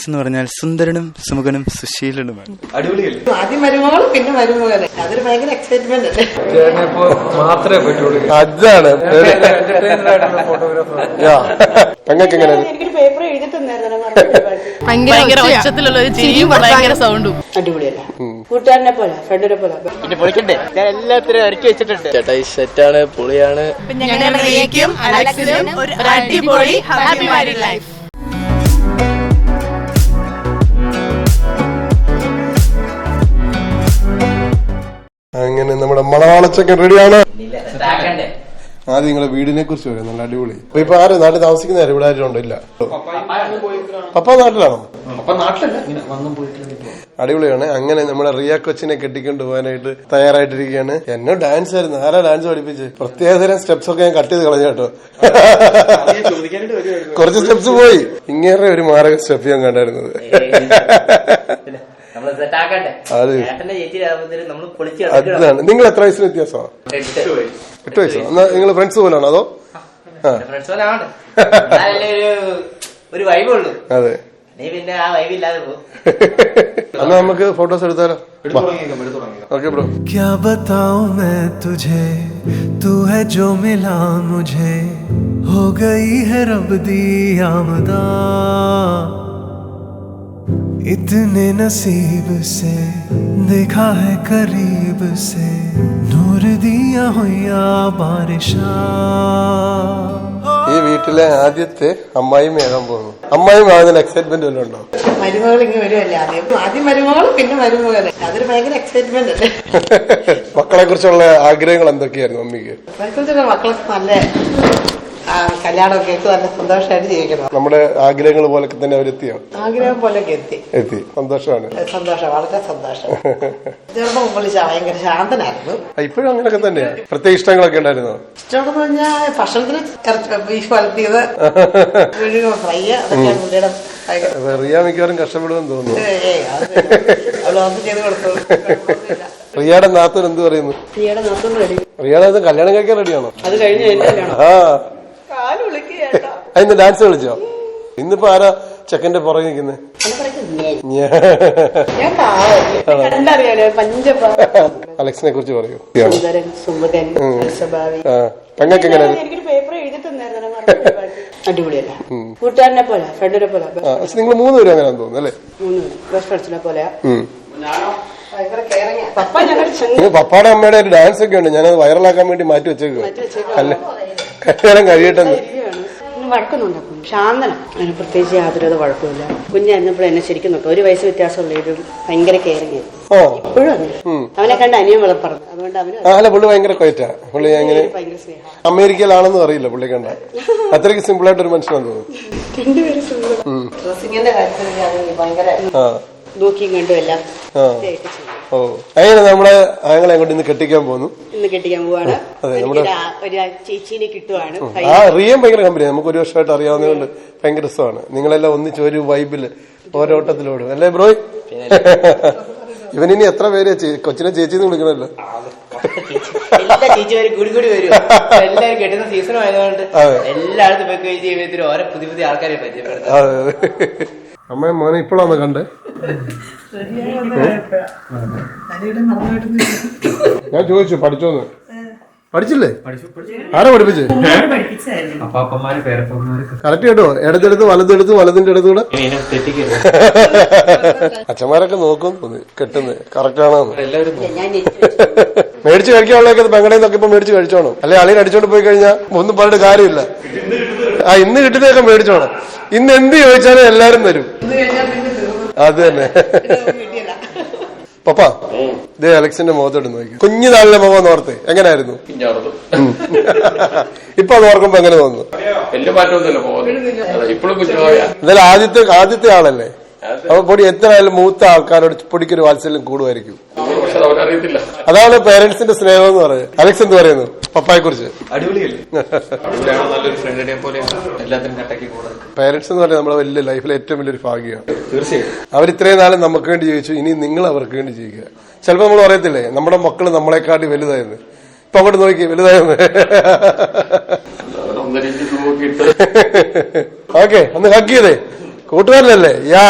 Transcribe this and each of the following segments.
Alex എന്ന് പറഞ്ഞാൽ സുന്ദരനും സുമുഖനും സുശീലനുമാണ്. അടിപൊളിയല്ലേ? ആദ്യം മരുമകൾ പിന്നെ അതൊരു ഭയങ്കര എക്സൈറ്റ്മെന്റ് മാത്രമേ പറ്റുള്ളൂ. അതാണ്. പെങ്ങൾക്ക് എങ്ങനെ എനിക്കൊരു പേപ്പർ എഴുതി ഭയങ്കര ഒച്ചത്തിലുള്ള ഒരു ചിരിയും ഭയങ്കര സൗണ്ടും അടിപൊളിയല്ല? കൂട്ടുകാരനെ പോലെ ഫ്രണ്ടിനെ പോലെ. പിന്നെ പൊളിക്കണ്ടേ? ഞാൻ എല്ലാത്തിനും ഇറക്കി വെച്ചിട്ടുണ്ട്. ചേട്ടാ ഈ സെറ്റാണ് പൊളിയാണ്. ഞങ്ങളുടെ ഒരു അടിപൊളി ഹാപ്പി മാരീഡ് ലൈഫ് അങ്ങനെ നമ്മുടെ മണവാളച്ചക്കൻ റെഡിയാണ്. ആദ്യം നിങ്ങളെ വീടിനെ കുറിച്ച് പറയാം നല്ല അടിപൊളി. അപ്പൊ ഇപ്പൊ ആര് നാട്ടിൽ താമസിക്കുന്ന ഇവിടെ ആരും ഉണ്ടോ? ഇല്ല. പപ്പ നാട്ടിലാണോ? ഇങ്ങനെ അടിപൊളിയാണ്. അങ്ങനെ നമ്മുടെ റിയ കൊച്ചിനെ കെട്ടിക്കൊണ്ട് പോകാനായിട്ട് തയ്യാറായിട്ടിരിക്കുകയാണ്. എന്നെ ഡാൻസ് ആയിരുന്നു. ആരാ ഡാൻസ് പഠിപ്പിച്ച്? പ്രത്യേകതരം സ്റ്റെപ്സ് ഒക്കെ ഞാൻ കട്ട് ചെയ്ത് കളഞ്ഞു കേട്ടോ. കുറച്ച് സ്റ്റെപ്സ് പോയി. ഇങ്ങേറെ ഒരു മാരക സ്റ്റെപ്പ് ഞാൻ കണ്ടായിരുന്നത്. നമ്മള് സെറ്റാക്കണ്ടേ അത് ചേട്ടന്റെ ചേച്ചി ആവുന്നതിന് നമ്മള് പൊളിച്ച് അതാണ് നിങ്ങൾ എത്ര വയസ്സിന് വ്യത്യാസമാണ് എട്ട് വയസ്സോ എന്നാ നിങ്ങൾ ഫ്രണ്ട്സ് പോലാണോ അതോ ആ ഫ്രണ്ട്സ് പോലെ ആണ് എന്നാലല്ലേ ഒരു ഒരു വൈബ് ഉള്ളൂ അതെ നീ പിന്നെ ആ വൈബ് ഇല്ലാതെ പോകും എന്നാ നമുക്ക് ഫോട്ടോസ് എടുത്താലോ ഓക്കെ ബ്രോ क्या बताऊं मैं तुझे तू है जो मिला मुझे हो गई है रब दी आमदा इतने नसीब से देखा है करीब से नूर दिया हुआ बारिशा ഈ വീട്ടിലെ ആദ്യത്തെ അമ്മായിമ്മയാകാൻ പോകുന്നു അമ്മായിമ്മ ആകുന്നതിൽ എക്സൈറ്റ്മെന്റ് വല്ലതും ഉണ്ടോ മരുമകൾ ഇങ്ങനെ വരുമല്ലേ ആദ്യം ആദ്യം മരുമകൾ പിന്നെ മരുമകൻ അതൊരു ഭയങ്കര എക്സൈറ്റ്മെന്റ് അല്ലേ മക്കളെ കുറിച്ചുള്ള ആഗ്രഹങ്ങൾ എന്തൊക്കെയായിരുന്നു മമ്മിക്ക് അതേക്കുറിച്ചുള്ള മക്കൾക്ക് നല്ല ആ, കല്യാണമൊക്കെ ആയിട്ട് നല്ല സന്തോഷമായിട്ട് ജീവിക്കണം നമ്മുടെ ആഗ്രഹങ്ങൾ പോലൊക്കെ തന്നെ അവരെത്തിയാണ് ആഗ്രഹം പോലെയൊക്കെ എത്തി. എത്തി. സന്തോഷമാണ്. സന്തോഷം വളരെ സന്തോഷം. ചെറുപ്പം വിളിച്ചാ ഭയങ്കര ശാന്തനായിരുന്നു. ഇപ്പോഴും അങ്ങനെയൊക്കെ തന്നെയാ? പ്രത്യേക ഇഷ്ടങ്ങളൊക്കെ ഉണ്ടായിരുന്നു? ഇഷ്ടമെന്ന് പറഞ്ഞാൽ ഭക്ഷണത്തിന് ബീഫ് വിഴുങ്ങ ഫ്രൈ അതൊക്കെയാണ് പുള്ളിയുടെ റിയ മിക്കവാറും കഷ്ടപ്പെടുമെന്ന് തോന്നുന്നു. റിയയുടെ നാത്തൻ എന്ത് പറയുന്നു? റിയയുടെ നോക്കുന്നു റെഡി റിയയുടെ കല്യാണം കഴിക്കാൻ റെഡിയാണോ അത് കഴിഞ്ഞ് ആ. ഇന്ന് ഡാൻസ് കളിച്ചോ? ഇന്നിപ്പോ ആരാ ചെക്കന്റെ പുറകെ നിൽക്കുന്നത് അലക്സിനെ കുറിച്ച് പറയൂ. പെങ്ങൾക്ക് എങ്ങനെ? എനിക്കൊരു പേപ്പർ എഴുതി തന്നായിരുന്നു അടിപൊളിയല്ല? കൂട്ടുകാരനെ പോലെ ഫ്രണ്ടിനെ പോലെ നിങ്ങൾ മൂന്നുപേരും അങ്ങനെ തോന്നുന്നു അല്ലേ? മൂന്ന് ബെസ്റ്റ് ഫ്രണ്ട്സിനെ പോലെ പപ്പാടെ അമ്മയുടെ ഒരു ഡാൻസ് ഒക്കെ ഉണ്ട് ഞാനത് വൈറലാക്കാൻ വേണ്ടി മാറ്റി വെച്ചേക്കുക അല്ല കല്യാണം കഴിയട്ടെന്ന്. വഴക്കൊന്നുണ്ടാക്കും ശാന്തന. അതിന് പ്രത്യേകിച്ച് യാതൊരു വഴക്കമില്ല. കുഞ്ഞായിരുന്നപ്പോൾ എന്നെ ശരിക്കും നോക്കാം. ഒരു വയസ്സ് വ്യത്യാസമുള്ള ഒരു ഭയങ്കര കെയറിങ് ഇപ്പോഴും അങ്ങനെ. അവനെ കണ്ട അനിയൻ വളർപ്പറന്നു അതുകൊണ്ട് അവന് അല്ല പുള്ളി ഭയങ്കര കൊയറ്റാ പുള്ളി അങ്ങനെ ഭയങ്കര സ്നേഹം അമേരിക്കയിലാണെന്ന് അറിയില്ല പുള്ളി കണ്ട. അത്രയ്ക്ക് സിമ്പിൾ ആയിട്ട് ഒരു മനുഷ്യനാന്ന് തോന്നുന്നു. രണ്ടുപേരും ഡ്രസ്സിങ്ങിന്റെ കാര്യത്തിൽ ഞാൻ ഭയങ്കര ആ. നോക്കിയും കണ്ടും എല്ലാം ഓ. അങ്ങനെ നമ്മളെ ആങ്ങളെ അങ്ങോട്ട് ഇന്ന് കെട്ടിക്കാൻ പോന്നു ഇന്ന് കെട്ടിക്കാൻ പോവാണ്. ഒരു ചേച്ചീനെ കിട്ടുവാണ്. ആ റിയം ഭയങ്കര കമ്പനി നമുക്ക് ഒരു വർഷമായിട്ട് അറിയാവുന്നതുകൊണ്ട് ഭയങ്കര രസമാണ്. നിങ്ങളെല്ലാം ഒന്നിച്ച് ഒരു വൈബിൽ ഓരോട്ടത്തിലോടും അല്ലേ ബ്രോയ് ഇവനിനി എത്ര പേര് കൊച്ചിനെ ചേച്ചി എന്ന് വിളിക്കണല്ലോ എല്ലാ ചേച്ചിമാരും കൂടി കൂടി വരും. എല്ലാവരും കെട്ടുന്ന സീസൺ ആയതുകൊണ്ട്. എല്ലായിടത്തും പോയി ജീവിതത്തിൽ ഓരോ പുതിയ പുതിയ ആൾക്കാരെ പരിചയപ്പെടുത്തും. അമ്മ മോനെ ഇപ്പോഴാണ് കണ്ടേ. ഞാൻ ചോദിച്ചു പഠിച്ചോന്ന്. പഠിച്ചില്ലേ? ആരാ പഠിപ്പിച്ചു? കറക്റ്റ് കേട്ടോ. ഇടത്തെടുത്ത് വലതെടുത്ത് വലതിന്റെ അടുത്തൂടെ അച്ഛന്മാരൊക്കെ നോക്കും. കെട്ടുന്നത് കറക്റ്റ് ആണോ മേടിച്ച് കഴിക്കാനുള്ളതൊക്കെ നിന്നൊക്കെ ഇപ്പൊ മേടിച്ച് കഴിച്ചോണം. അല്ലെ അളിയിൽ അടിച്ചോണ്ട് പോയി കഴിഞ്ഞാൽ ഒന്നും പറഞ്ഞിട്ട് കാര്യമില്ല. ആ ഇന്ന് കിട്ടുന്നതൊക്കെ മേടിച്ചോണം ഇന്ന് എന്ത് ചോദിച്ചാലും എല്ലാരും തരും അത് തന്നെ. പപ്പ ദേ അലക്സിന്റെ മുഖത്തോട്ട് നോക്കി. കുഞ്ഞു നാളിലെ മുഖം ഓർത്ത്. എങ്ങനെയായിരുന്നു ഉം. ഇപ്പൊ അത് ഓർക്കുമ്പോ എങ്ങനെ തോന്നുന്നു? എന്തായാലും ആദ്യത്തെ ആദ്യത്തെ ആളല്ലേ? അപ്പൊ പൊടി എത്ര ആയാലും മൂത്ത ആൾക്കാരോട് പൊടിക്കൊരു വാത്സല്യം കൂടുമായിരിക്കും. അതാണ് പേരന്റ്സിന്റെ സ്നേഹം എന്ന് പറയുന്നത്. അലക്സ് എന്ത് പറയുന്നു? പപ്പായെ കുറിച്ച് പേരന്റ്സ് എന്ന് പറയുന്നത് നമ്മുടെ വലിയ ലൈഫിലെ ഏറ്റവും വലിയൊരു ഭാഗ്യമാണ്. തീർച്ചയായും. അവർ ഇത്രയും നാളും നമുക്ക് വേണ്ടി ജീവിച്ചു. ഇനി നിങ്ങൾ അവർക്ക് വേണ്ടി ജീവിക്കുക. ചിലപ്പോൾ നമ്മൾ പറയത്തില്ലേ നമ്മുടെ മക്കൾ നമ്മളെക്കാട്ടി വലുതായിരുന്നു ഇപ്പൊ അങ്ങോട്ട് നോക്കി വലുതായിരുന്നു ഓക്കെ ഒന്ന് ഹഗ് ചെയ്തേ. കൂട്ടുകാരനല്ലേ? യാ.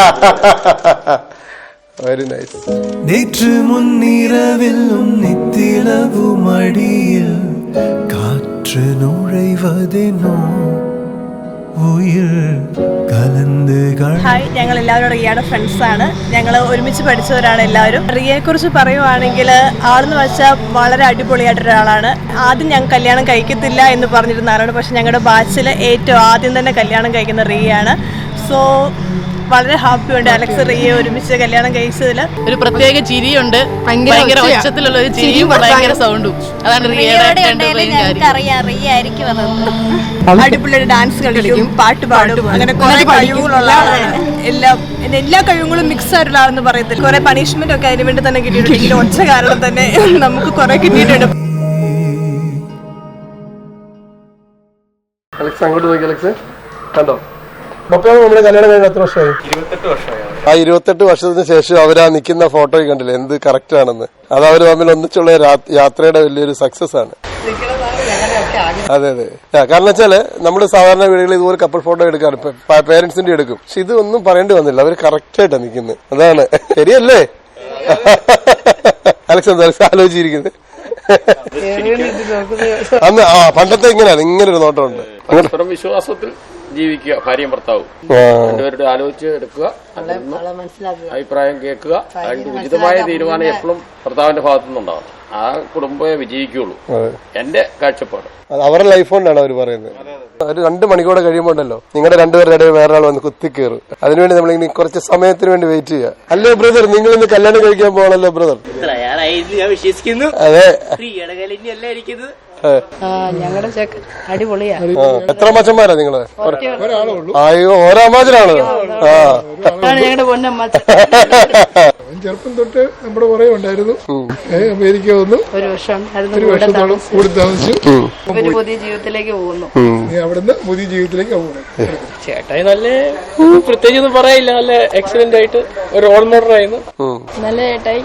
വെരി നൈസ് നേറ്റു മുന്നിരവിൽ നിത്തിളവും അടിയിൽ കാറ്റ് നുഴൈവതെന്നോ ഹായ് ഞങ്ങൾ എല്ലാവരും റിയയുടെ ഫ്രണ്ട്സാണ് ഞങ്ങൾ ഒരുമിച്ച് പഠിച്ചവരാണ് എല്ലാവരും. റിയയെ കുറിച്ച് പറയുവാണെങ്കിൽ ആളെന്ന് വെച്ചാൽ വളരെ അടിപൊളിയായിട്ട് ആളാണ് ആദ്യം ഞങ്ങൾ കല്യാണം കഴിക്കത്തില്ല എന്ന് പറഞ്ഞിരുന്ന ആളാണ്. പക്ഷെ ഞങ്ങളുടെ ബാച്ചിൽ ഏറ്റവും ആദ്യം തന്നെ കല്യാണം കഴിക്കുന്ന റിയയാണ്. സോ വളരെ ഹാപ്പിയുണ്ട് അലക്സ് റിയെ ഒരുമിച്ച് കല്യാണം കഴിച്ചതിൽ ഒരു പ്രത്യേക ചിരിയുണ്ട്. ഭയങ്കര ഒച്ചത്തിലുള്ള ഒരു ചിരിയും ഭയങ്കര സൗണ്ടും അതാണ് അടിപൊളിയായിട്ട് ഡാൻസ് കളിക്കും പാട്ട് പാടും. അങ്ങനെ കുറെ കഴിവുകളുള്ള എല്ലാം എല്ലാ കഴിവുകളും മിക്സ് ആയിട്ടുള്ള ആളെന്ന് പറയത്തില്ല. കുറെ പണിഷ്മെന്റ് ഒക്കെ അതിന് വേണ്ടി തന്നെ കിട്ടിയിട്ടുണ്ട്. ഒച്ച കാരണം തന്നെ നമുക്ക് കുറെ കിട്ടിയിട്ടുണ്ട്. അലക്സ് അങ്ങോട്ട് നോക്കി അലക്സ്. കണ്ടോ? പപ്പയാണ് നമ്മുടെ കല്യാണം കഴിഞ്ഞ എത്ര വർഷമായി? ആ ഇരുപത്തെട്ട് വർഷത്തിന് ശേഷം അവരാ നിൽക്കുന്ന ഫോട്ടോ കണ്ടില്ലേ? എന്ത് കറക്റ്റ് ആണെന്ന്. അത് അവർ തമ്മിൽ ഒന്നിച്ചുള്ള യാത്രയുടെ വലിയൊരു സക്സസ് ആണ്. അതെ അതെ. കാരണം വെച്ചാൽ നമ്മൾ സാധാരണ വീടുകളിൽ ഇതുപോലെ കപ്പിൾ ഫോട്ടോ എടുക്കാറ്. പേരന്റ്സിന്റെ എടുക്കും. പക്ഷെ ഇത് ഒന്നും പറയേണ്ടി വന്നില്ല. അവർ കറക്റ്റ് ആയിട്ടാണ് നിൽക്കുന്നത് അതാണ്. ശരിയല്ലേ? അലക്സ് എന്താ അലക്സ് ആലോചിച്ചിരിക്കുന്നത് അന്ന് ആ പണ്ടത്തെ ഇങ്ങനെയാണ്. ഇങ്ങനെ ഒരു നോട്ടമുണ്ട്. പരസ്പരം വിശ്വാസത്തിൽ ജീവിക്കുക ഭാര്യയും ഭർത്താവും. രണ്ടുപേരുടെ ആലോചിച്ച് എടുക്കുക അഭിപ്രായം കേൾക്കുക അതിന്റെ ഉചിതമായ തീരുമാനം എപ്പോഴും ഭർത്താവിന്റെ ഭാഗത്തു നിന്നുണ്ടാവണം ആ കുടുംബമേ വിജയിക്കുള്ളൂ. എന്റെ കാഴ്ചപ്പാട്. അവരുടെ ലൈഫ് കൊണ്ടാണ് അവർ പറയുന്നത്. ഒരു രണ്ട് മണിക്കൂടെ കഴിയുമ്പോൾ ഉണ്ടല്ലോ നിങ്ങളുടെ രണ്ടുപേരുടെ ഇടയിൽ വേറെ ആൾ വന്ന് കുത്തിക്കേറും. അതിനുവേണ്ടി നമ്മൾ ഇനി കുറച്ച് സമയത്തിന് വേണ്ടി വെയിറ്റ് ചെയ്യുക. അല്ലേ ബ്രദർ നിങ്ങൾ ഇന്ന് കല്യാണം കഴിക്കാൻ പോകണല്ലോ ബ്രദർ തയ്യാറായിരുന്നു ഞാൻ വിശ്വസിക്കുന്നു. അതെ. ഞങ്ങളുടെ ചെക്ക് അടിപൊളിയാ. എത്ര മച്ചന്മാരാ നിങ്ങൾ? അയ്യോ ഓരോ അമ്മാച്ചനാണ് ഞങ്ങളുടെ പൊന്നമ്മ ചെറുപ്പം തൊട്ട് നമ്മുടെ പുറകെ ഉണ്ടായിരുന്നു. അമേരിക്ക വന്നു. ഒരു വർഷം ഒരു വർഷത്തോളം കൂടി താമസിച്ചു. പുതിയ ജീവിതത്തിലേക്ക് പോകുന്നു. അവിടുന്ന് പുതിയ ജീവിതത്തിലേക്ക് പോകുന്നു ചേട്ടായി നല്ല പ്രത്യേകിച്ച് ഒന്നും പറയില്ല നല്ല എക്സലന്റ് ആയിട്ട് ഒരു റോൾ മോഡൽ ആയിരുന്നു. നല്ല ഏട്ടായി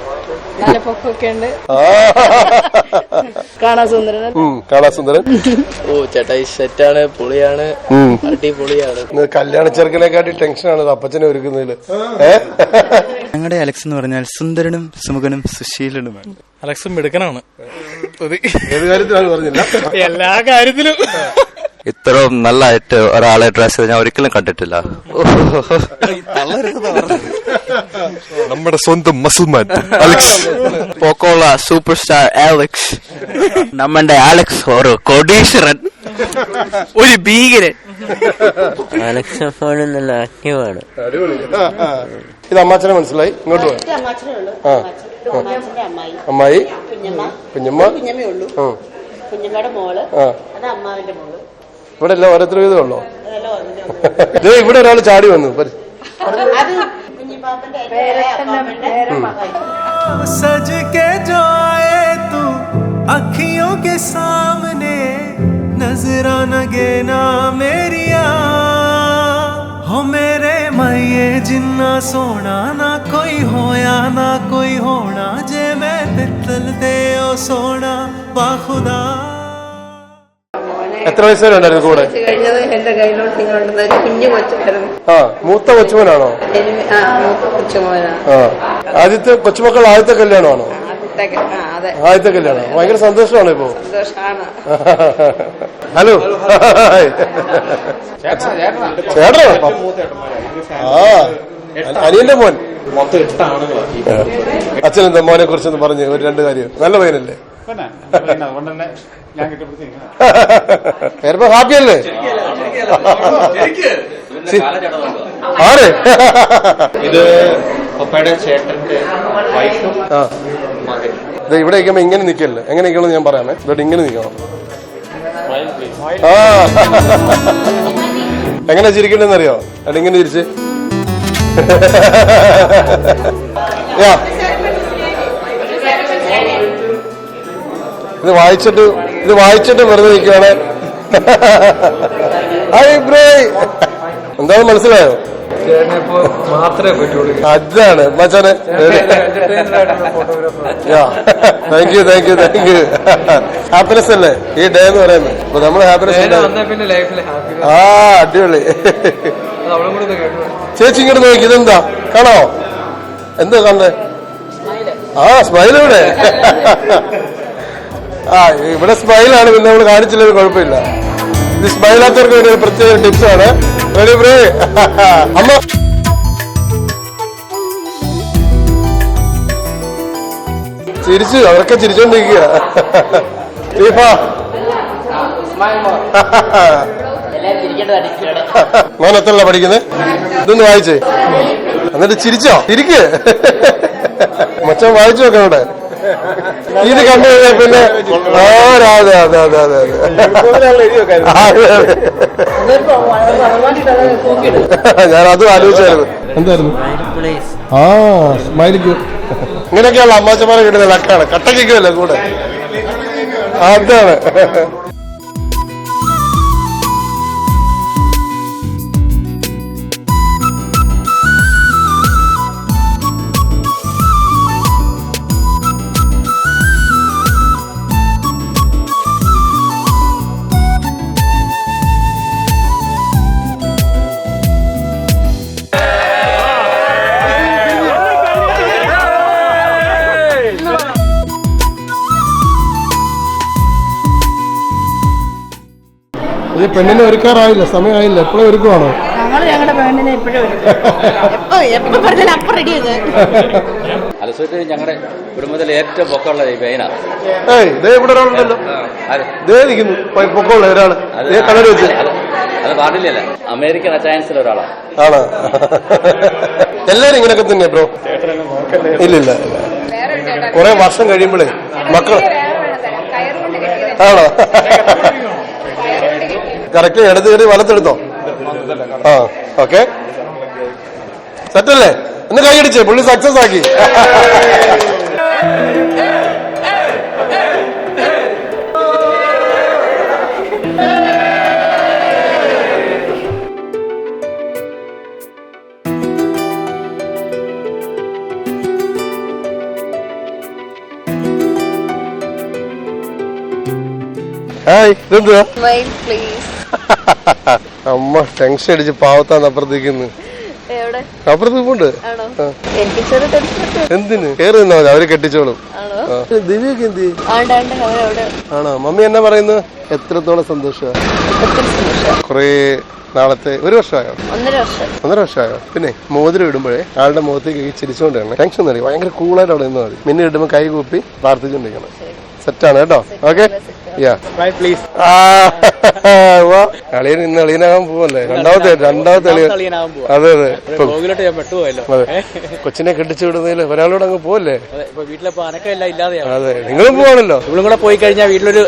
നല്ല പൊക്കൊക്കെ ഉണ്ട് കാണാൻ സുന്ദരൻ കാണാ സുന്ദരൻ. ഓ ചേട്ടായി സെറ്റാണ് പൊളിയാണ്. അടിപൊളിയാണ്. കല്യാണ ചെറുക്കനെക്കാട്ടി ടെൻഷനാണ് അപ്പച്ചനെ ഒരുക്കുന്നതിൽ. ഞങ്ങളുടെ അലക്സ് എന്ന് പറഞ്ഞാൽ സുന്ദരനും സുമുഖനും സുശീലനുമാണ്. അലക്സും മിടുക്കനാണ്. ഏത് കാര്യത്തിലാണ് പറഞ്ഞില്ല? എല്ലാ കാര്യത്തിലും. ഇത്രയും നല്ലതായിട്ട് ഒരാളെ ഡ്രസ് ചെയ്ത് ഞാൻ ഒരിക്കലും കണ്ടിട്ടില്ല. നമ്മുടെ സ്വന്തം muscleman Alex Pokkola super star Alex നമ്മുടെ ആലക്സ് ഒരു കോടീശ്വരൻ. ഒരു ഭീകരൻ. അലക്സ് ഫോൺ നല്ല ആക്റ്റീവാണ് ഇത് അമ്മാച്ചനെ മനസ്സിലായി? ഇങ്ങോട്ട് അമ്മായി. അമ്മായി? കുഞ്ഞമ്മ. കുഞ്ഞമ്മയുടെ മോൾ. അത് അമ്മാവിന്റെ മോൾ. ഇവിടെ എല്ലാം ഓരോരുത്തർ വീതം ഉള്ളോ അതെല്ലാം അതിന്റെ ദേ ഇവിടെ ഒരാൾ ചാടി വന്നു പരി. അത് കുഞ്ഞിപ്പാപ്പന്റെ അപ്പാപ്പന്റെ മകൾ सज के जो आए तू अखियों के सामने नजराना गेना मेरिया हो मेरे माइये जिन्ना सोना ना कोई होया ना कोई होना जे मैं पित्तल दे ओ सोना बाखुदा എത്ര വയസ്സുവരെ ഉണ്ടായിരുന്നു കൂടെ കഴിഞ്ഞത് എന്റെ കയ്യിലോട്ട് ഇങ്ങോട്ട് കുഞ്ഞു ആ മൂത്ത കൊച്ചുമോനാണോ? ആ ആദ്യത്തെ കൊച്ചുമക്കൾ ആദ്യത്തെ കല്യാണമാണോ? ആദ്യത്തെ കല്യാണം. ഭയങ്കര സന്തോഷമാണ് ഇപ്പോ. ഹലോ. ചേട്ടനോ ആ. അനിയന്റെ മോൻ. മൊത്തം എട്ട് ആണുങ്ങളാണ്. അച്ഛൻ എന്താ മോനെ കുറിച്ചൊന്ന് പറഞ്ഞു ഒരു രണ്ട് കാര്യം. നല്ല പയ്യനല്ലേ? അതുകൊണ്ട് ഹാപ്പിയല്ലേ ഞാൻ കിട്ടിയപ്പോഴത്തേക്കും പേരപ്പോ ഹാപ്പി അല്ലേ ആരെ? ഇത് പപ്പയുടെ ചേട്ടന്റെ വൈഫും ഇവിടെ നിൽക്കുമ്പോ ഇങ്ങനെ നിൽക്കല്ലേ എങ്ങനെ നിൽക്കണം ഞാൻ പറയാമേ. ഇവിടെ ഇങ്ങനെ നിൽക്കണം. ആ. എങ്ങനെ ചിരിക്കണ്ടെന്നറിയോ? അവിടെ ഇങ്ങനെ ചിരിച്ച്? യാ. ഇത് വായിച്ചിട്ട് ഇത് വായിച്ചിട്ട് വെറുതെ നിൽക്കുകയാണ് ഹായ് ബ്രോ എന്താണെന്ന് മനസ്സിലായോ? അതാണ്. മച്ചാനെ thank you. Thank you thank you happiness അല്ലേ? ഈ ഡേ എന്ന് പറയുന്നത്. അപ്പൊ നമ്മൾ ഹാപ്പിനെസ് ആ അടിപൊളി. ചേച്ചി ഇങ്ങോട്ട് നോക്കി ഇതെന്താ? കാണോ? എന്താ കണ്ടേ ആ സ്മൈൽ ഇവിടെ. ആ ഇവിടെ സ്മൈലാണ് പിന്നെ നമ്മൾ കാണിച്ചില്ലെങ്കിൽ കുഴപ്പമില്ല. ഇത് സ്മൈലാത്തവർക്ക് വേണ്ടി ഒരു പ്രത്യേക ടിപ്സ് ആണ്. റെഡി ബ്രേ അമ്മ. ചിരിച്ചു അവരൊക്കെ ചിരിച്ചോണ്ടിരിക്കുക മോൻ എത്ര പഠിക്കുന്നത് ഇതൊന്ന് വായിച്ചേ. എന്നിട്ട് ചിരിച്ചോ? ചിരിക്ക് മച്ചൻ വായിച്ചു ഇവിടെ ഇത് കണ്ടു കഴിഞ്ഞാൽ പിന്നെ അതെ അതെ അതെ അതെ അതെ ആ, അതെ, അതെ. ഞാൻ അതും ആലോചിച്ചായിരുന്നു. എന്തായിരുന്നു? ആ സ്മൈലിക്ക് ഇങ്ങനെയൊക്കെയുള്ള അമ്മാച്ചമാരെ കിട്ടുന്ന ലക്കാണ്. കട്ടക്കല്ലേ കൂടെ? അതാണ്. ഇത് പെണ്ണിനെ ഒരുക്കാറായില്ല സമയമായില്ല എപ്പോഴും ഒരുക്കുവാണോ? ഞങ്ങളുടെ അലസൂറ്റ് കുടുംബത്തിലെ ഏറ്റവും പൊക്കമുള്ള ഏയ് ഇതേ ഇവിടെ ഒരാളുണ്ടല്ലോ. ഇതേ നിൽക്കുന്നു പൊ- പൊക്കമുള്ള ഒരാൾ. ഇതേ കളർ വെച്ച്. അത് അമേരിക്കൻ അച്ചയൻസിൽ ഒരാളാണ് ആണോ? എല്ലാരും ഇങ്ങനെയൊക്കെ തന്നെ ബ്രോ? ഇല്ല കുറെ വർഷം കഴിയുമ്പോഴേ മക്കൾ ആണോ? കറക്റ്റ് ഇടത് കയറി വലത്തെടുത്തോ? ആ ഓക്കെ. സെറ്റല്ലേ? ഒന്ന് കൈയടിച്ചേ പുള്ളി സക്സസ് ആക്കി. ഹായ് ഇതെന്തുവാ? അമ്മ ടെൻഷൻ അടിച്ച് പാവത്താന്ന് അപ്പുറത്തേക്കുന്നു. എവിടെ? അപ്പുറത്ത് പോണ്ട് എന്തിന്? കേറി നിന്നാ മതി അവർ കെട്ടിച്ചോളും. ആണോ? ആ. ദിവ്യൊക്കെ എന്ത്? ആണോ? മമ്മി എന്നാ പറയുന്നു എത്രത്തോളം സന്തോഷമാണ് കൊറേ നാളത്തെ ഒരു വർഷമായോ? ഒന്നര വർഷം. ഒന്നര വർഷമായോ? പിന്നെ മോതിരം ഇടുമ്പോഴേ ആളുടെ മുഖത്തേക്ക് ചിരിച്ചോണ്ടാണ് ചിരിച്ചുകൊണ്ട് തന്നെ ടെൻഷൻ ഒന്നും. ഭയങ്കര കൂളായിട്ട് അവിടെ നിന്ന് മതി. മിന്നി ഇടുമ്പോൾ കൈ കൂപ്പി പ്രാർത്ഥിച്ചുകൊണ്ടിരിക്കണം. സെറ്റാണ് കേട്ടോ. ഓക്കെ യാ പ്ലീസ് അളിയൻ ഇന്ന് അളിയനാകാൻ പോവല്ലേ? രണ്ടാമത്തെ രണ്ടാമത്തെ അളിയൻ. അതെ അതെ. അതെ കൊച്ചിനെ കെട്ടിച്ചു വിടുന്നതിൽ ഒരാളോട് അങ്ങ് പോവല്ലേ? അതെ നിങ്ങളും പോവാണല്ലോ. ഇവളും കൂടെ പോയി കഴിഞ്ഞാൽ വീട്ടിലൊരു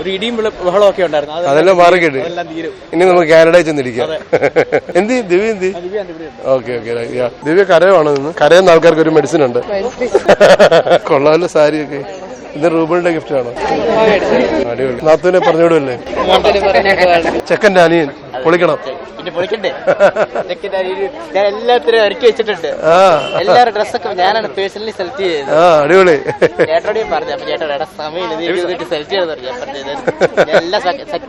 ഒരു ഇടിയും ബഹളമൊക്കെ ഉണ്ടായിരുന്നു. അതെല്ലാം തീരും. ഇനി നമുക്ക് കാനഡയിൽ ചെന്നിരിക്കാം. എന്ത്? ദിവ്യ എന്ത്? ഓക്കെ ഓക്കെ ദിവ്യ കരയാണോ നിന്ന് കരയുന്ന ആൾക്കാർക്ക് ഒരു മെഡിസിൻ ഉണ്ട്. കൊള്ളാമല്ലോ സാരിയൊക്കെ. ഇത് റൂബിളിന്റെ ഗിഫ്റ്റ് ആണ്? അടിപൊളി. നാത്തുവിനെ പറഞ്ഞു വിടുമല്ലേ ചെക്കന്റെ അനിയൻ പൊളിക്കണം. പിന്നെ പൊളിക്കണ്ടേ? ഇതൊക്കെ ഞാൻ ഈ- ഞാൻ എല്ലാത്തിനും ഒരുക്കി വെച്ചിട്ടുണ്ട്. ആ. എല്ലാവരുടെ ഡ്രസ്സൊക്കെ ഞാനാണ് പേഴ്സണലി സെലക്ട് ചെയ്തത്. അടിപൊളി. ചേട്ടനോട് ഞാൻ പറഞ്ഞു അപ്പൊ ചേട്ടൻ സമയം സെലക്ട് ചെയ്തെന്ന് പറഞ്ഞു. ഞാൻ ഞാൻ എല്ലാം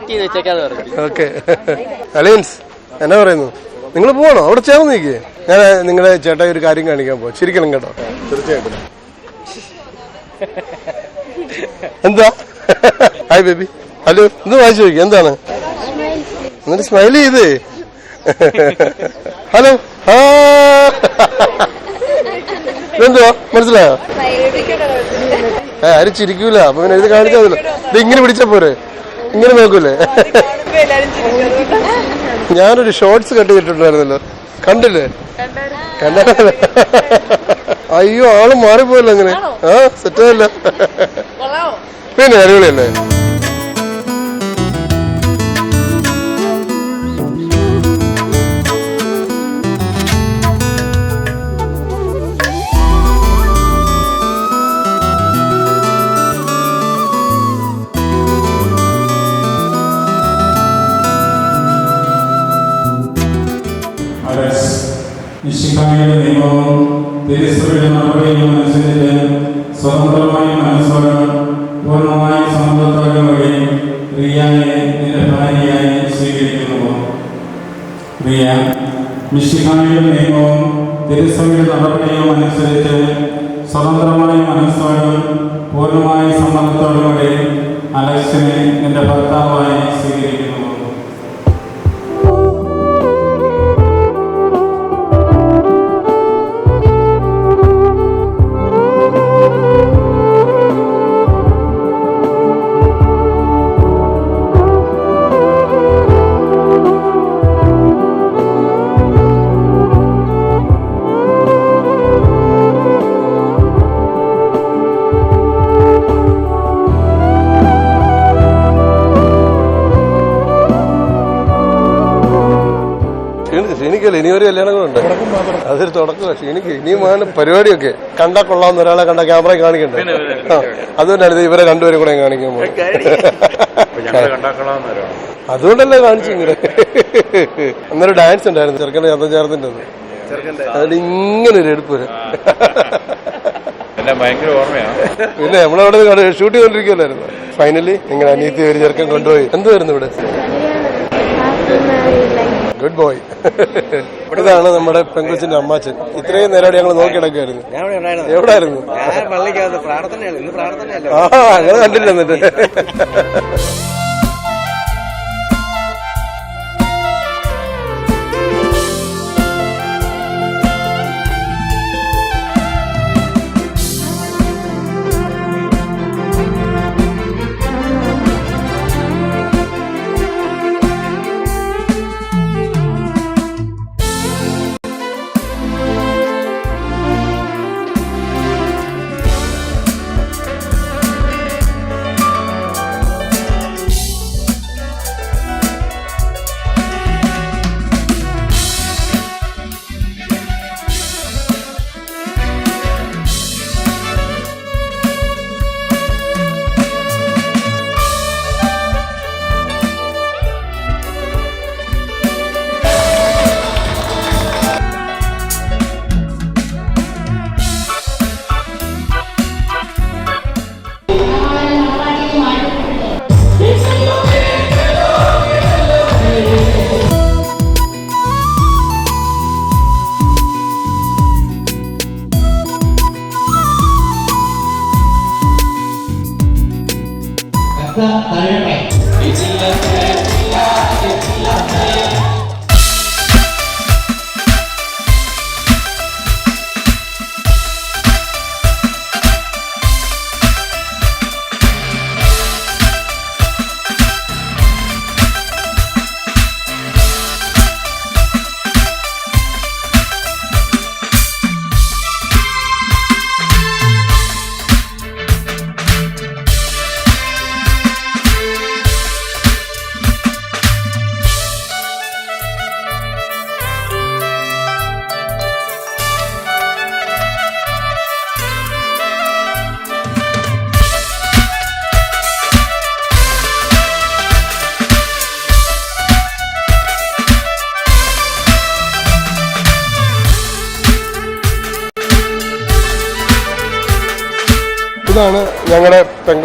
ചെയ്ത് വെച്ചേക്കാന്ന് പറഞ്ഞു. ഓക്കെ. അലിയൻസ് എന്നാ പറയുന്നു? നിങ്ങൾ പോവാണോ? അവിടെ ചേർന്ന് നിൽക്കേ ഞാൻ നിങ്ങളെ ചേട്ടായി ഒരു കാര്യം കാണിക്കാൻ പോകും ശരിക്കണം കേട്ടോ. തീർച്ചയായിട്ടും. എന്താ? ഹായ് ബേബി ഹലോ ഇത് വായിച്ചു നോക്കി. എന്താണ്? എന്നിട്ട് സ്മൈൽ ചെയ്തേ? ഹലോ ആ. ഇതെന്തുവാ? മനസ്സിലായോ? ഏ, ആരും ചിരിക്കൂല. അപ്പൊ പിന്നെ ഇത് കാണിച്ചാൽ ഇത് ഇങ്ങനെ പിടിച്ച പോരെ. ഇങ്ങനെ നോക്കൂലേ? ഞാനൊരു ഷോർട്സ് കട്ട് ചെയ്തിട്ടുണ്ടായിരുന്നല്ലോ. കണ്ടില്ലേ? കണ്ടാ അയ്യോ ആൾ മാറിപ്പോയല്ലോ അങ്ങനെ. ആ സെറ്റല്ല പിന്നെ അടിപൊളിയല്ലേ അതൊരു എനിക്ക് ഇനിയുമാണ് പരിപാടിയൊക്കെ. കണ്ടാ കൊള്ളാവുന്ന ഒരാളെ കണ്ട ക്യാമറ കാണിക്കണ്ടേ? അതുകൊണ്ടാണ് ഇത് ഇവരെ രണ്ടുപേരും കൂടെ കാണിക്കാൻ അതുകൊണ്ടല്ലേ കാണിച്ചു ഇങ്ങനെ അന്നൊരു ഡാൻസ് ഉണ്ടായിരുന്നു ചെറുക്കന്റെ ചന്തം ചേർത്തിന്റെ അതിൽ ഇങ്ങനെ ഒരു എടുപ്പ്. എന്നെ ഭയങ്കര ഓർമ്മയാണ്. പിന്നെ നമ്മളവിടെ ഷൂട്ട് ചെയ്തോണ്ടിരിക്കുമല്ലായിരുന്നു ഫൈനലി നിങ്ങളുടെ അനിയത്തി ഒരു ചെറുക്കൻ കൊണ്ടുപോയി. വരുന്നു ഇവിടെ? ഗുഡ് ബോയ് ഇതാണ് നമ്മുടെ പെങ്കുച്ചിന്റെ അമ്മാച്ചൻ. ഇത്രയും നേരം ഞങ്ങൾ നോക്കി കിടക്കുമായിരുന്നു എവിടായിരുന്നു? ആ അങ്ങനെ കണ്ടില്ല എന്നിട്ട്.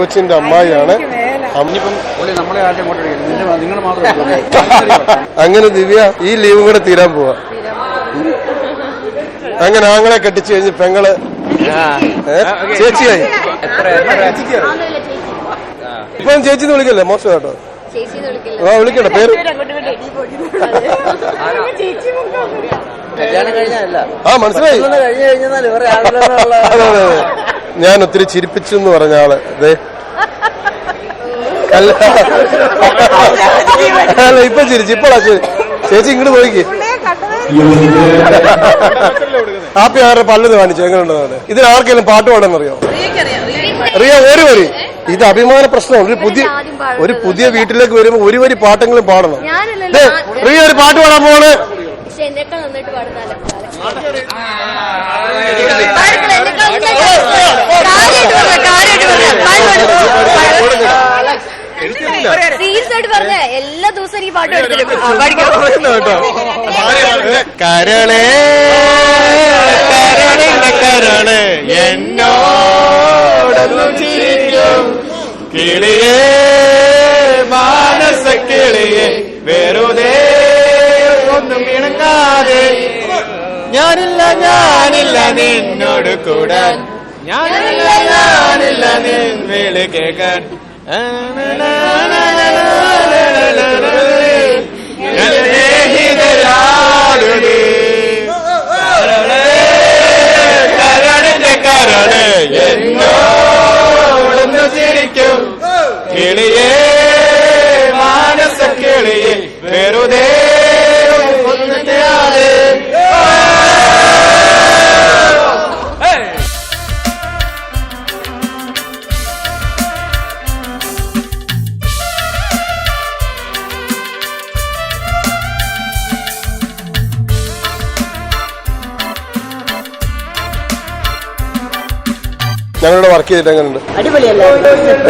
പെങ്കൊച്ചിന്റെ അമ്മായിയാണ്. അമ്മിപ്പം നമ്മളെ ആദ്യം കൊണ്ടിരിക്കുന്നത് നിങ്ങൾ മാത്രം അങ്ങനെ ദിവ്യ ഈ ലീവ് കൂടെ തീരാൻ പോവാ. അങ്ങനെ ആങ്ങളെ കെട്ടിച്ചു കഴിഞ്ഞ് പെങ്ങൾ? ചേച്ചിയായി. ഇപ്പം ചേച്ചിന്ന് വിളിക്കല്ലേ? മോശം കേട്ടോ ആ വിളിക്കണ്ട പേര്? ആ മനസ്സിലായി. കഴിഞ്ഞു കഴിഞ്ഞാൽ ഇവരെ ആളുകളുള്ള അതെ അതെ അതെ. ഞാൻ ഒത്തിരി ചിരിപ്പിച്ചു എന്ന് പറഞ്ഞ ആൾ. ദേ അല്ല അല്ല ഇപ്പൊ ചിരിച്ചു ഇപ്പോഴാ ചേച്ചി ഇങ്ങോട്ട് നോക്കി ഹാപ്പി ആരുടെ പല്ലത് കാണിച്ചു എങ്ങനെയുണ്ടെന്നാണ് ഇതിൽ ആർക്കെങ്കിലും പാട്ട് പാടാന്നറിയോ റിയ ഒരു വരി ഇത് അഭിമാന പ്രശ്നമാണ് ഒരു പുതിയ ഒരു പുതിയ വീട്ടിലേക്ക് വരുമ്പോ ഒരു വരി പാട്ടെങ്കിലും പാടണം റിയ ഒരു പാട്ട് പാടാൻ പോവാണ് പക്ഷെ എന്നെക്കാൾ നന്നായിട്ട് പാടുന്നാലോ സീരിയസ് ആയിട്ട് പറഞ്ഞ എല്ലാ ദിവസവും ഈ പാട്ട് കേട്ടോ. കരളേ കരളിന്റെ കരൾ എന്നോടൊന്നു ചിരിക്കും. കിളിയേ മാനസ കിളിയെ വെറുതെ ഒന്നും ഇണങ്ങാതെ. ഞാനില്ല ഞാനില്ല നിന്നോട് കൂടാൻ. ഞാനില്ല ഞാനില്ല നിൻ വിളി കേൾക്കാൻ. കരൾ എന്നോടൊന്നു ചിരിക്കും. കിളിയേ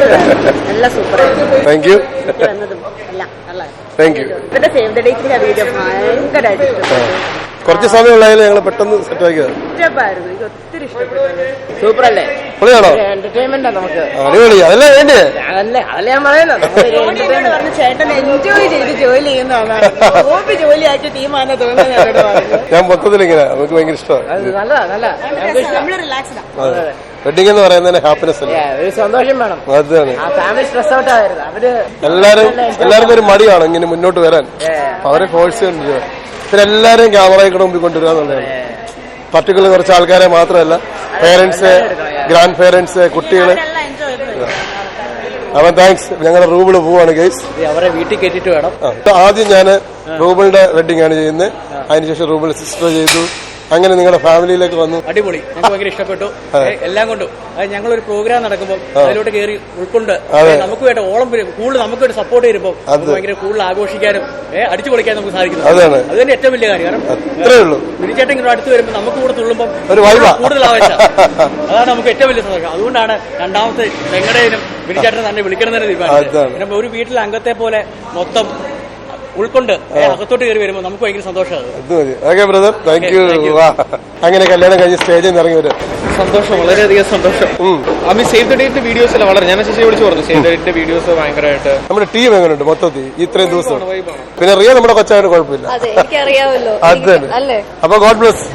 നല്ല super thank you thank you ഇവരുടെ സേവ് ദ ഡേറ്റിന്റെ വീഡിയോ ഭയങ്കരമായിട്ട് ഇഷ്ടപ്പെട്ടു. കുറച്ച് സമയമുള്ളതിൽ ഞങ്ങൾ പെട്ടെന്ന് ഇഷ്ടമായിരുന്നു എനിക്ക് ഒത്തിരി ഇഷ്ടപ്പെട്ടു. സൂപ്പർ അല്ലേ? പൊളിയാണോ എന്റർടൈൻമെന്റ് നമുക്ക്. അടിപൊളി. അതല്ലേ വേണ്ടേ? അതല്ലേ അതല്ലേ ഞാൻ പറയുന്നത് ചേട്ടൻ എൻജോയ് ചെയ്ത് ജോലി ചെയ്യുന്നതാണ് തോന്നുന്നത് ഞാൻ മൊത്തത്തിൽ ഇങ്ങനെ നമുക്ക് ഭയങ്കര ഇഷ്ടമാണ്. നല്ലതാ നല്ല റിലാക്സ്ഡാ വെഡിങ് എന്ന് പറയുന്നത് ഹാപ്പിനെസ് അല്ലേ? ഒരു സന്തോഷം വേണം. അതാണ്. ആ ഫാമിലി സ്ട്രെസ് ഔട്ട് ആവരുത്. അവർ എല്ലാരും എല്ലാവർക്കും ഒരു മടിയാണ് ഇങ്ങനെ മുന്നോട്ട് വരാൻ. അവരെ ഫോഴ്സ് പിന്നെ പിന്നെ എല്ലാരെയും ക്യാമറയ്ക്ക് മുമ്പിൽ കൊണ്ടുവരിക എന്നുള്ളതാണ്. പർട്ടിക്കുലർ കുറച്ച് ആൾക്കാരെ മാത്രമല്ല. പേരൻസ് ഗ്രാൻഡ് പേരൻസ് കുട്ടികൾ. അവൻ താങ്ക്സ് ഞങ്ങളുടെ റൂമിൽ പോവാണ് ഗൈസ് അവരെ വീട്ടിൽ കയറ്റിട്ട് വേണം. ആദ്യം ഞാൻ റൂബിളിന്റെ വെഡിങ് ആണ് ചെയ്യുന്നത്. അതിനുശേഷം റൂബിൾ സിസ്റ്റർ ചെയ്തു. അങ്ങനെ നിങ്ങളുടെ ഫാമിലിയിലേക്ക് വന്നു അടിപൊളി. ഞങ്ങൾക്ക് ഭയങ്കര ഇഷ്ടപ്പെട്ടു. എല്ലാം കൊണ്ടും. അത് ഞങ്ങളൊരു പ്രോഗ്രാം നടക്കുമ്പോൾ. അതിലോട്ട് കയറി ഉൾക്കൊണ്ട് നമുക്ക് വേണ്ട ഓളം കൂടുതൽ നമുക്ക് വേണ്ടി സപ്പോർട്ട് ചെയ്യുമ്പോൾ. ഭയങ്കര കൂടുതൽ ആഘോഷിക്കാനും അടിച്ചു പൊളിക്കാനും നമുക്ക് സാധിക്കുന്നു. അതാണ്. അത് തന്നെ ഏറ്റവും വലിയ കാര്യം. കാരണം അത്രേ ഇങ്ങനെ അടുത്ത് വരുമ്പോൾ നമുക്ക് കൂടെ തുള്ളുമ്പോൾ ഒരു. കൂടുതൽ ആവശ്യം അതാണ് നമുക്ക് ഏറ്റവും വലിയ സന്തോഷം. അതുകൊണ്ടാണ് രണ്ടാമത്തെ ചെങ്ങടേനും വിളിച്ചേട്ടനെ തന്നെ വിളിക്കണമെന്ന് തീരുമാനം. ഒരു വീട്ടിലെ അംഗത്തെ പോലെ മൊത്തം ഉൾക്കൊണ്ട് അകത്തോട്ട് കയറി വരുമ്പോൾ നമുക്ക് ഭയങ്കര സന്തോഷമാണ് ബ്രദർ താങ്ക് യു വാ. അങ്ങനെ കല്യാണം കഴിഞ്ഞ് സ്റ്റേജിൽ നിന്ന് ഇറങ്ങി വരും. സന്തോഷം വളരെയധികം സന്തോഷം. അമ്മ സേവ് ദ ഡേറ്റിന്റെ വീഡിയോസ് അല്ല വളരെ ഞാൻ ശശി വിളിച്ചു പറഞ്ഞു സേവ് ദ ഡേറ്റിന്റെ വീഡിയോസ് ഭയങ്കരമായിട്ട്. നമ്മുടെ ടീം എങ്ങനെയുണ്ട് മൊത്തത്തിൽ? ഇത്രയും ദിവസം. പിന്നെ റിയ നമ്മുടെ കൊച്ചായിട്ട് കുഴപ്പമില്ല. അതെ എനിക്കറിയാമല്ലോ. അല്ലേ? അപ്പൊ ഗോഡ് ബ്ലസ്